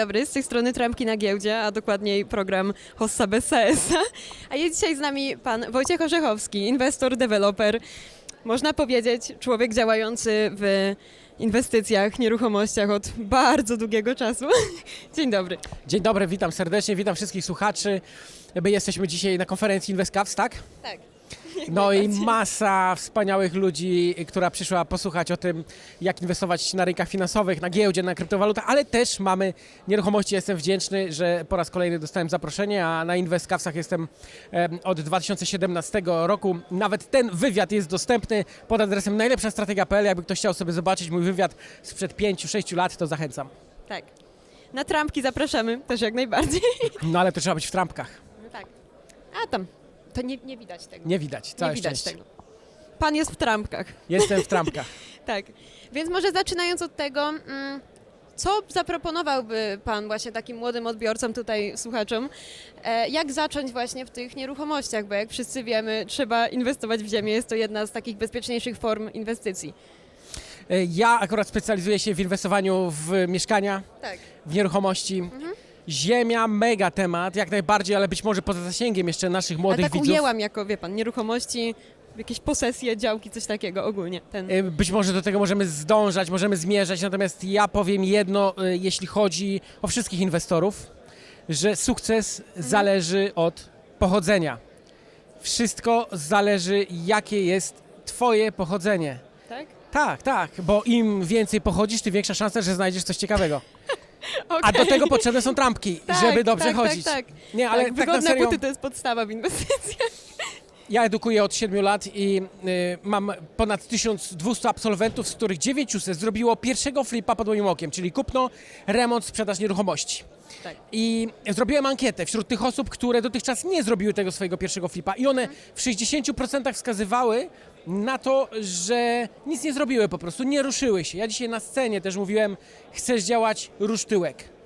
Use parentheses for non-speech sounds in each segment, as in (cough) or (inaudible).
dobry, z tej strony Trampki na giełdzie, a dokładniej program Hossa bez CS-a. A jest dzisiaj z nami pan Wojciech Orzechowski, inwestor, deweloper. Można powiedzieć, człowiek działający w inwestycjach, nieruchomościach od bardzo długiego czasu. (laughs) Dzień dobry. Dzień dobry, witam serdecznie, witam wszystkich słuchaczy. My jesteśmy dzisiaj na konferencji InvestCaps, tak? Tak. (laughs) No i masa wspaniałych ludzi, która przyszła posłuchać o tym, jak inwestować na rynkach finansowych, na giełdzie, na kryptowalutach, ale też mamy nieruchomości. Jestem wdzięczny, że po raz kolejny dostałem zaproszenie, a na InvestCapsach jestem em, od 2017 roku. Nawet ten wywiad jest dostępny pod adresem najlepsza strategia.pl. Jakby ktoś chciał sobie zobaczyć mój wywiad sprzed 5-6 lat, to zachęcam. Tak. Na trampki zapraszamy też jak najbardziej. No ale to trzeba być w trampkach. No tak. A tam, to nie, nie widać tego. Nie widać, całe nie widać szczęście. tego. Pan jest w trampkach. Jestem w trampkach. (laughs) Tak. Więc może zaczynając od tego, mm, co zaproponowałby Pan właśnie takim młodym odbiorcom, tutaj słuchaczom, e, jak zacząć właśnie w tych nieruchomościach, bo jak wszyscy wiemy, trzeba inwestować w ziemię, jest to jedna z takich bezpieczniejszych form inwestycji. E, Ja akurat specjalizuję się w inwestowaniu w mieszkania, Tak. w nieruchomości. Ziemia, mega temat, jak najbardziej, ale być może poza zasięgiem jeszcze naszych młodych tak widzów. ujęłam jako, wie Pan, nieruchomości, jakieś posesje, działki, coś takiego ogólnie. Ten. Być może do tego możemy zdążać, możemy zmierzać, natomiast ja powiem jedno, e, jeśli chodzi o wszystkich inwestorów, że sukces zależy od pochodzenia. Wszystko zależy, jakie jest Twoje pochodzenie. Tak? Tak, tak, bo im więcej pochodzisz, tym większa szansa, że znajdziesz coś ciekawego. (laughs) A do tego potrzebne są trampki, Tak, żeby dobrze tak, chodzić. Tak, tak. Nie, ale tak, tak, na wygodne serio, buty to jest podstawa w inwestycjach. Ja edukuję od 7 lat i y, mam ponad 1200 absolwentów, z których 900 zrobiło pierwszego flipa pod moim okiem, czyli kupno, remont, sprzedaż nieruchomości. Tak. I zrobiłem ankietę wśród tych osób, które dotychczas nie zrobiły tego swojego pierwszego flipa i one w 60% wskazywały na to, że nic nie zrobiły po prostu, nie ruszyły się. Ja dzisiaj na scenie też mówiłem, chcesz działać, rusz tyłek.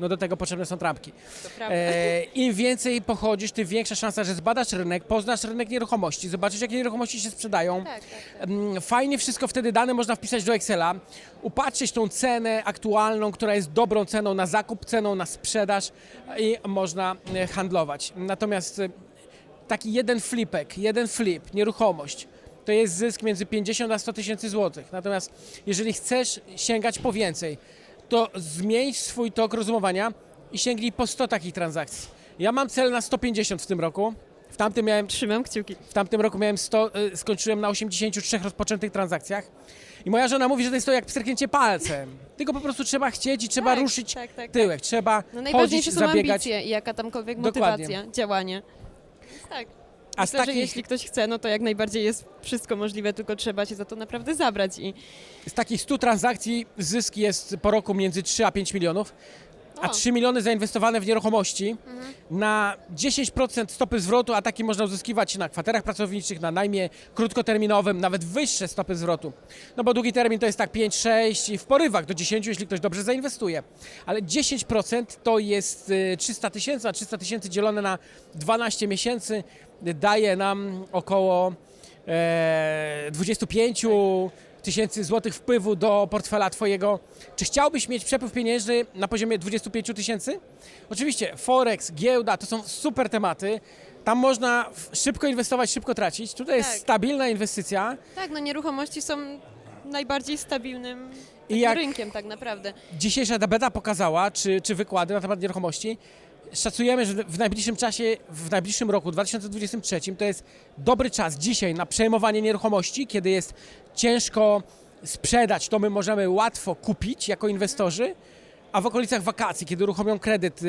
No do tego potrzebne są trampki. E, Im więcej pochodzisz, tym większa szansa, że zbadasz rynek, poznasz rynek nieruchomości, zobaczysz jakie nieruchomości się sprzedają. Tak, tak, tak. Mm, Fajnie wszystko wtedy dane można wpisać do Excela, upatrzeć tą cenę aktualną, która jest dobrą ceną na zakup, ceną na sprzedaż i można e, handlować. Natomiast e, taki jeden flipek, jeden flip, nieruchomość, to jest zysk między 50 a 100 tysięcy złotych. Natomiast jeżeli chcesz sięgać po więcej, to zmień swój tok rozumowania i sięgnij po 100 takich transakcji. Ja mam cel na 150 w tym roku. W tamtym miałem Trzymam kciuki. w tamtym roku miałem 100, y, skończyłem na 83 rozpoczętych transakcjach. I moja żona mówi, że to jest to jak pstryknięcie palcem. Tylko po prostu trzeba chcieć i trzeba Tak, ruszyć tak, tak, tak. tyłek. Trzeba No chodzić, najważniejsze są zabiegać. ambicje i jaka tamkolwiek Dokładnie. motywacja, działanie. Tak. A Myślę, że takich, jeśli ktoś chce, no to jak najbardziej jest wszystko możliwe, tylko trzeba się za to naprawdę zabrać i z takich 100 transakcji zysk jest po roku między 3 a 5 milionów. A O. Mhm. 3 miliony zainwestowane w nieruchomości na 10% stopy zwrotu, a taki można uzyskiwać na kwaterach pracowniczych, na najmie krótkoterminowym, nawet wyższe stopy zwrotu. No bo długi termin to jest tak 5-6 i w porywach do 10, jeśli ktoś dobrze zainwestuje. Ale 10% to jest y, 300 tysięcy, a 300 tysięcy dzielone na 12 miesięcy daje nam około e, 25 tysięcy złotych wpływu do portfela Twojego. Czy chciałbyś mieć przepływ pieniężny na poziomie 25 tysięcy? Oczywiście, Forex, giełda to są super tematy. Tam można szybko inwestować, szybko tracić. Tutaj jest Tak. stabilna inwestycja. tak, no nieruchomości są najbardziej stabilnym takim jak- rynkiem tak naprawdę. Dzisiejsza debata pokazała, czy, czy wykłady na temat nieruchomości. Szacujemy, że w najbliższym czasie, w najbliższym roku 2023 to jest dobry czas dzisiaj na przejmowanie nieruchomości, kiedy jest ciężko sprzedać, to my możemy łatwo kupić jako inwestorzy, a w okolicach wakacji, kiedy uruchomią kredyt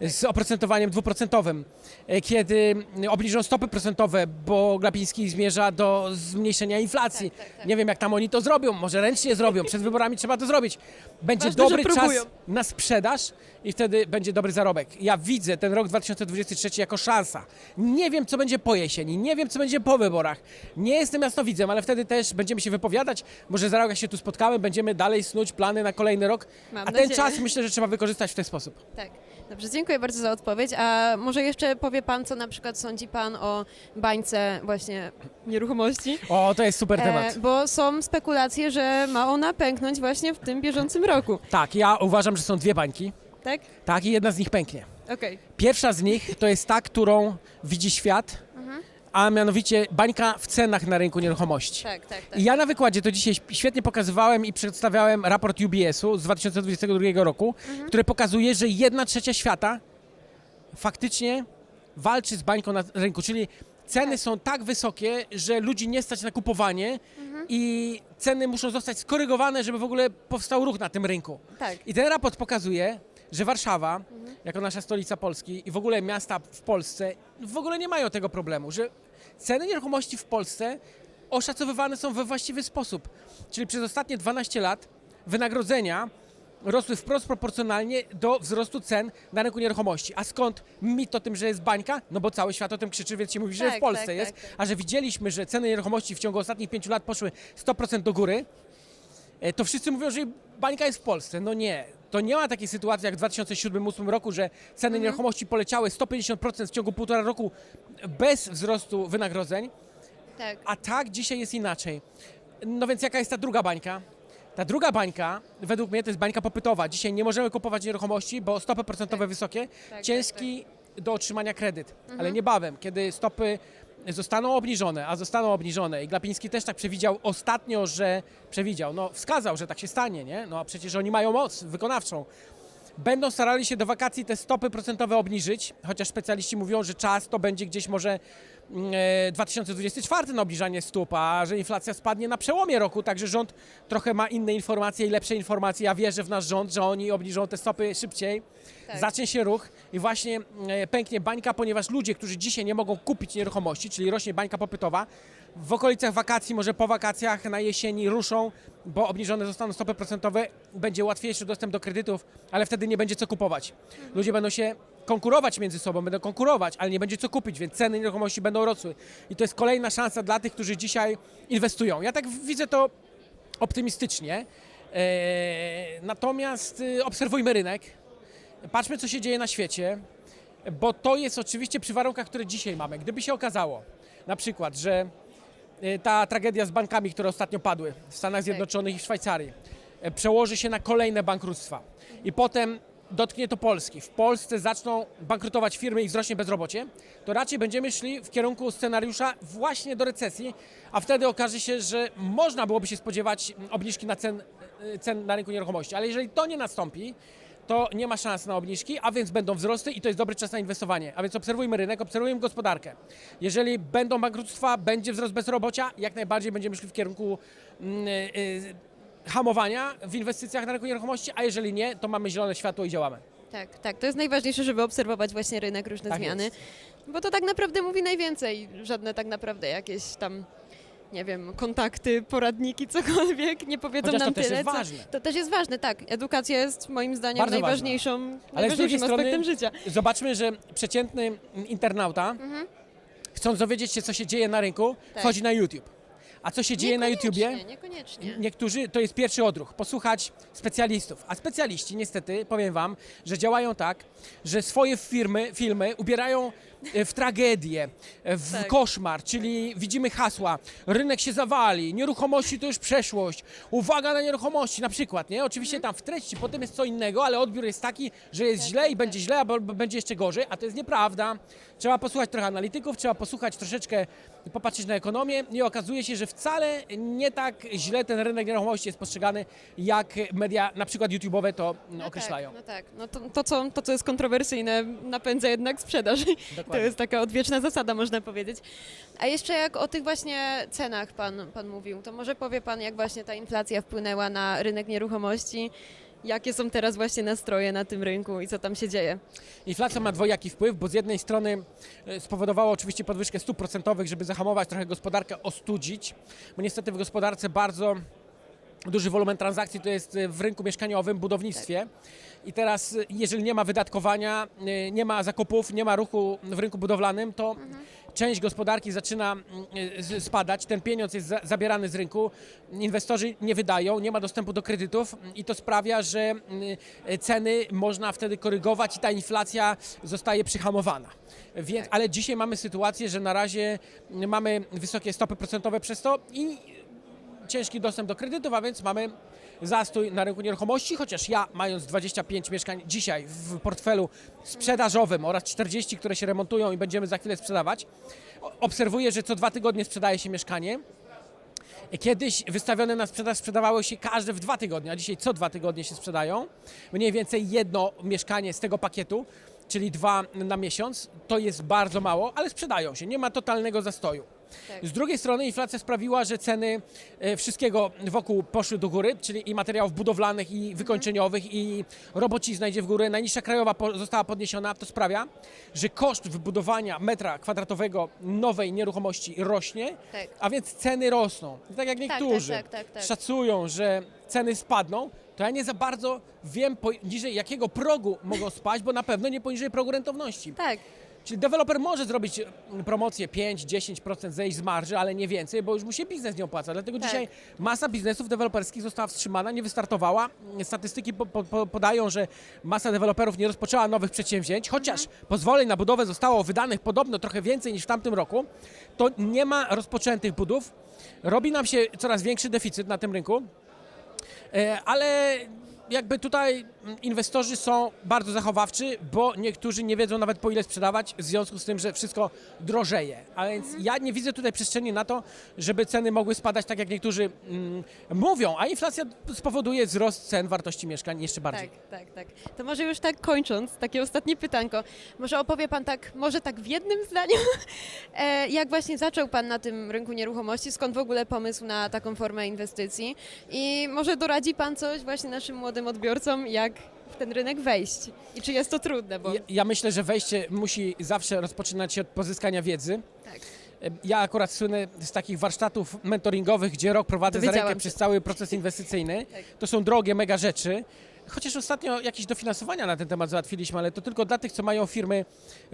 z oprocentowaniem dwuprocentowym, e, kiedy obniżą stopy procentowe, bo Glapiński zmierza do zmniejszenia inflacji. Tak, tak, tak. Nie wiem, jak tam oni to zrobią, może ręcznie zrobią, przed wyborami trzeba to zrobić. Będzie Ważne, dobry czas na sprzedaż i wtedy będzie dobry zarobek. Ja widzę ten rok 2023 jako szansa. Nie wiem, co będzie po jesieni, nie wiem, co będzie po wyborach. Nie jestem jasnowidzem, ale wtedy też będziemy się wypowiadać. Może za rok, jak się tu spotkamy, będziemy dalej snuć plany na kolejny rok. Mam A ten czas myślę, że trzeba wykorzystać w ten sposób. Tak. Dobrze, dziękuję bardzo za odpowiedź. A może jeszcze powie Pan, co na przykład sądzi Pan o bańce właśnie nieruchomości? O, to jest super temat. E, bo są spekulacje, że ma ona pęknąć właśnie w tym bieżącym roku. Tak, ja uważam, że są dwie bańki. tak? Tak, i jedna z nich pęknie. Okej. Pierwsza z nich to jest ta, którą widzi świat. A mianowicie bańka w cenach na rynku nieruchomości. Tak, tak, tak. I ja na wykładzie to dzisiaj świetnie pokazywałem i przedstawiałem raport UBS-u z 2022 roku, Mhm. który pokazuje, że jedna trzecia świata faktycznie walczy z bańką na rynku, czyli ceny Tak. są tak wysokie, że ludzi nie stać na kupowanie Mhm. i ceny muszą zostać skorygowane, żeby w ogóle powstał ruch na tym rynku. Tak. I ten raport pokazuje, że Warszawa, Mhm. Jako nasza stolica Polski i w ogóle miasta w Polsce, w ogóle nie mają tego problemu, że ceny nieruchomości w Polsce oszacowywane są we właściwy sposób. Czyli przez ostatnie 12 lat wynagrodzenia rosły wprost proporcjonalnie do wzrostu cen na rynku nieruchomości. A skąd mit o tym, że jest bańka? No bo cały świat o tym krzyczy, więc się mówi, że Tak, w Polsce tak, jest. tak, tak. A że widzieliśmy, że ceny nieruchomości w ciągu ostatnich 5 lat poszły 100% do góry, E, to wszyscy mówią, że bańka jest w Polsce. No nie. To nie ma takiej sytuacji jak w 2007-2008 roku, że ceny Mhm. nieruchomości poleciały 150% w ciągu półtora roku bez wzrostu wynagrodzeń, tak. a tak dzisiaj jest inaczej. No więc jaka jest ta druga bańka? Ta druga bańka, według mnie, to jest bańka popytowa. Dzisiaj nie możemy kupować nieruchomości, bo stopy procentowe wysokie, tak, ciężki do otrzymania kredyt. Ale niebawem, kiedy stopy zostaną obniżone, a zostaną obniżone i Glapiński też tak przewidział ostatnio, że przewidział, no wskazał, że tak się stanie, nie? No a przecież oni mają moc wykonawczą. Będą starali się do wakacji te stopy procentowe obniżyć, chociaż specjaliści mówią, że czas to będzie gdzieś może 2024 na obniżanie stóp, a że inflacja spadnie na przełomie roku, także rząd trochę ma inne informacje i lepsze informacje. Ja wierzę w nasz rząd, że oni obniżą te stopy szybciej. Tak. Zacznie się ruch i właśnie e, pęknie bańka, ponieważ ludzie, którzy dzisiaj nie mogą kupić nieruchomości, czyli rośnie bańka popytowa, w okolicach wakacji, może po wakacjach na jesieni ruszą, bo obniżone zostaną stopy procentowe, będzie łatwiejszy dostęp do kredytów, ale wtedy nie będzie co kupować. Ludzie będą się konkurować między sobą, będą konkurować, ale nie będzie co kupić, więc ceny nieruchomości będą rosły. I to jest kolejna szansa dla tych, którzy dzisiaj inwestują. Ja tak widzę to optymistycznie. Eee, natomiast y, obserwujmy rynek, patrzmy, co się dzieje na świecie, bo to jest oczywiście przy warunkach, które dzisiaj mamy. Gdyby się okazało, na przykład, że y, ta tragedia z bankami, które ostatnio padły w Stanach Zjednoczonych i w Szwajcarii, e, przełoży się na kolejne bankructwa i potem dotknie to Polski. W Polsce zaczną bankrutować firmy i wzrośnie bezrobocie, to raczej będziemy szli w kierunku scenariusza właśnie do recesji, a wtedy okaże się, że można byłoby się spodziewać obniżki na cen, y, cen na rynku nieruchomości. Ale jeżeli to nie nastąpi, to nie ma szans na obniżki, a więc będą wzrosty i to jest dobry czas na inwestowanie. A więc obserwujmy rynek, obserwujmy gospodarkę. Jeżeli będą bankructwa, będzie wzrost bezrobocia, jak najbardziej będziemy szli w kierunku y, y, hamowania w inwestycjach na rynku nieruchomości, a jeżeli nie, to mamy zielone światło i działamy. Tak, tak. To jest najważniejsze, żeby obserwować właśnie rynek, różne Tak zmiany. jest. Bo to tak naprawdę mówi najwięcej. Żadne tak naprawdę jakieś tam, nie wiem, kontakty, poradniki, (laughs) cokolwiek nie powiedzą Chociaż to nam też tyle. jest co- ważne. To też jest ważne, tak. Edukacja jest moim zdaniem Bardzo najważniejszą, Ale z drugiej najważniejszym strony aspektem życia. zobaczmy, że przeciętny internauta, chcąc dowiedzieć się, co się dzieje na rynku, Mhm. Tak. wchodzi na YouTube. A co się dzieje na YouTubie? Niekoniecznie. Niektórzy to jest pierwszy odruch, posłuchać specjalistów. A specjaliści, niestety, powiem Wam, że działają tak, że swoje firmy, filmy ubierają e, w tragedię, w Tak. koszmar, czyli widzimy hasła, rynek się zawali, nieruchomości to już przeszłość, uwaga na nieruchomości na przykład, nie? Oczywiście tam w treści potem jest co innego, ale odbiór jest taki, że jest Tak, źle tak, i będzie źle, albo będzie jeszcze gorzej, a to jest nieprawda. Trzeba posłuchać trochę analityków, trzeba posłuchać troszeczkę, popatrzeć na ekonomię i okazuje się, że wcale nie tak źle ten rynek nieruchomości jest postrzegany, jak media, na przykład YouTube'owe to No określają. Tak, no tak, no to, to, co, to co jest kontrowersyjne napędza jednak sprzedaż. (laughs) To Dokładnie. jest taka odwieczna zasada, można powiedzieć. A jeszcze jak o tych właśnie cenach pan, pan mówił, to może powie pan, jak właśnie ta inflacja wpłynęła na rynek nieruchomości, jakie są teraz właśnie nastroje na tym rynku i co tam się dzieje? Inflacja ma dwojaki wpływ, bo z jednej strony e, spowodowała oczywiście podwyżkę stóp procentowych, żeby zahamować trochę gospodarkę, ostudzić, bo niestety w gospodarce bardzo duży wolumen transakcji to jest e, w rynku mieszkaniowym, budownictwie. I teraz, e, jeżeli nie ma wydatkowania, nie ma zakupów, nie ma ruchu w rynku budowlanym, to część gospodarki zaczyna mm, z- spadać, ten pieniądz jest za- zabierany z rynku, inwestorzy nie wydają, nie ma dostępu do kredytów i to sprawia, że mm, e, ceny można wtedy korygować i ta inflacja zostaje przyhamowana. Więc, ale dzisiaj mamy sytuację, że na razie mm, mamy wysokie stopy procentowe przez to i ciężki dostęp do kredytów, a więc mamy zastój na rynku nieruchomości, chociaż ja mając 25 mieszkań dzisiaj w portfelu sprzedażowym oraz 40, które się remontują i będziemy za chwilę sprzedawać, obserwuję, że co dwa tygodnie sprzedaje się mieszkanie. Kiedyś wystawione na sprzedaż sprzedawało się każde w dwa tygodnie, a dzisiaj co dwa tygodnie się sprzedają. Mniej więcej jedno mieszkanie z tego pakietu, czyli dwa na miesiąc, to jest bardzo mało, ale sprzedają się, nie ma totalnego zastoju. Tak. Z drugiej strony inflacja sprawiła, że ceny e, wszystkiego wokół poszły do góry, czyli i materiałów budowlanych, i wykończeniowych, i robocizna idzie w górę. Najniższa krajowa została podniesiona. To sprawia, że koszt wybudowania metra kwadratowego nowej nieruchomości rośnie, Tak. a więc ceny rosną. I tak jak niektórzy tak, tak, tak. szacują, że ceny spadną, to ja nie za bardzo wiem poniżej jakiego progu mogą spaść, bo na pewno nie poniżej progu rentowności. Tak, Czyli deweloper może zrobić mm, promocję 5-10% zejść z marży, ale nie więcej, bo już mu się biznes nie opłaca. Dlatego Tak. dzisiaj masa biznesów deweloperskich została wstrzymana, nie wystartowała. Statystyki po, po, po- podają, że masa deweloperów nie rozpoczęła nowych przedsięwzięć, chociaż pozwoleń na budowę zostało wydanych podobno trochę więcej niż w tamtym roku, to nie ma rozpoczętych budów. Robi nam się coraz większy deficyt na tym rynku. E, ale jakby tutaj mm, inwestorzy są bardzo zachowawczy, bo niektórzy nie wiedzą nawet po ile sprzedawać, w związku z tym, że wszystko drożeje. A więc ja nie widzę tutaj przestrzeni na to, żeby ceny mogły spadać tak jak niektórzy mm, mówią, a inflacja spowoduje wzrost cen wartości mieszkań jeszcze bardziej. tak, tak, tak. To może już tak kończąc, takie ostatnie pytanko. Może opowie Pan tak, może tak w jednym zdaniu, (laughs) e, jak właśnie zaczął Pan na tym rynku nieruchomości, skąd w ogóle pomysł na taką formę inwestycji i może doradzi Pan coś właśnie naszym młodym odbiorcom, jak w ten rynek wejść i czy jest to trudne, bo... Ja, ja myślę, że wejście musi zawsze rozpoczynać się od pozyskania wiedzy. Tak. Ja akurat słynę z takich warsztatów mentoringowych, gdzie rok prowadzę za rękę przez cały proces inwestycyjny. (laughs) Tak. To są drogie, mega rzeczy. Chociaż ostatnio jakieś dofinansowania na ten temat załatwiliśmy, ale to tylko dla tych, co mają firmy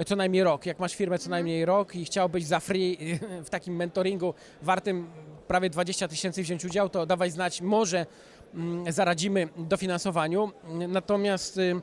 co najmniej rok. Jak masz firmę co najmniej rok i chciałbyś za free (laughs) w takim mentoringu wartym prawie 20 tysięcy wziąć udział, to dawaj znać, może zaradzimy dofinansowaniu. Natomiast y,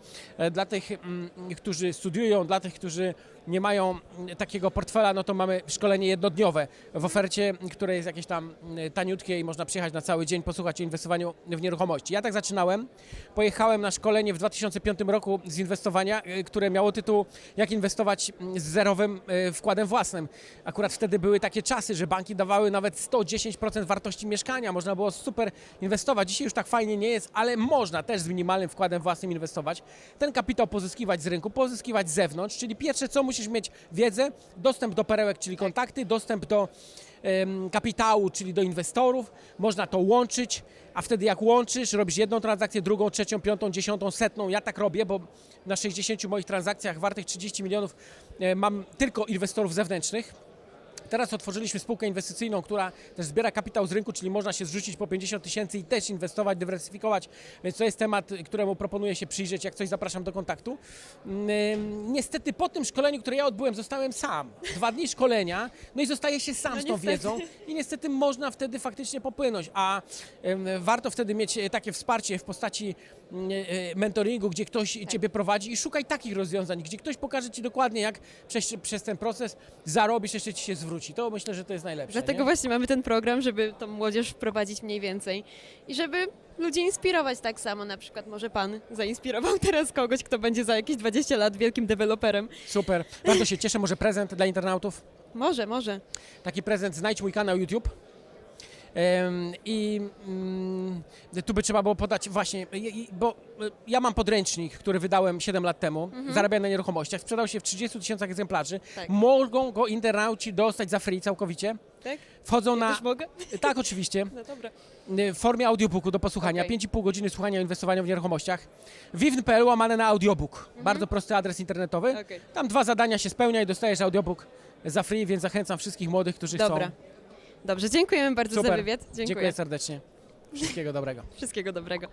dla tych, mm, którzy studiują, dla tych, którzy nie mają takiego portfela, no to mamy szkolenie jednodniowe w ofercie, które jest jakieś tam mm, taniutkie i można przyjechać na cały dzień, posłuchać o inwestowaniu w nieruchomości. Ja tak zaczynałem. Pojechałem na szkolenie w 2005 roku z inwestowania, y, które miało tytuł Jak inwestować mm, z zerowym y, wkładem własnym. Akurat wtedy były takie czasy, że banki dawały nawet 110% wartości mieszkania. Można było super inwestować. Dzisiaj już tak fajnie nie jest, ale można też z minimalnym wkładem własnym inwestować. Ten kapitał pozyskiwać z rynku, pozyskiwać z zewnątrz, czyli pierwsze co musisz mieć wiedzę, dostęp do perełek, czyli kontakty, dostęp do kapitału, czyli do inwestorów. Można to łączyć, a wtedy jak łączysz, robisz jedną transakcję, drugą, trzecią, piątą, dziesiątą, setną. Ja tak robię, bo na 60 moich transakcjach wartych 30 milionów e, mam tylko inwestorów zewnętrznych. Teraz otworzyliśmy spółkę inwestycyjną, która też zbiera kapitał z rynku, czyli można się zrzucić po 50 tysięcy i też inwestować, dywersyfikować, więc to jest temat, któremu proponuję się przyjrzeć, jak coś zapraszam do kontaktu. Ym, Niestety po tym szkoleniu, które ja odbyłem, zostałem sam. Dwa dni szkolenia, no i zostaje się sam No z tą niestety. wiedzą i niestety można wtedy faktycznie popłynąć, a warto wtedy mieć takie wsparcie w postaci mm, mentoringu, gdzie ktoś Ciebie prowadzi i szukaj takich rozwiązań, gdzie ktoś pokaże Ci dokładnie, jak przejść przez ten proces, zarobisz, jeszcze Ci się zwróci. To myślę, że to jest najlepsze. Dlatego nie? właśnie mamy ten program, żeby tą młodzież wprowadzić mniej więcej i żeby ludzi inspirować tak samo. Na przykład może pan zainspirował (laughs) teraz kogoś, kto będzie za jakieś 20 lat wielkim deweloperem. Super. Bardzo się cieszę. Może prezent dla internautów? Może, może. Taki prezent, znajdź mój kanał YouTube. I mm, tu by trzeba było podać właśnie, bo y, ja mam podręcznik, który wydałem 7 lat temu, zarabiam na nieruchomościach, sprzedał się w 30 tysiącach egzemplarzy. Tak. Mogą go internauci dostać za free całkowicie. Tak? Wchodzą Ja na... też mogę? Tak, oczywiście. (laughs) No dobra. Y, w formie audiobooku do posłuchania. Okej. 5,5 godziny słuchania o inwestowaniu w nieruchomościach. vivn.pl łamane na audiobook. Bardzo prosty adres internetowy. Mhm. Okej. Tam dwa zadania się spełnia i dostajesz audiobook za free, więc zachęcam wszystkich młodych, którzy Dobra. chcą. Dobrze, dziękujemy bardzo Super. za wywiad. Dziękuję. Dziękuję serdecznie. Wszystkiego dobrego. (laughs) Wszystkiego dobrego.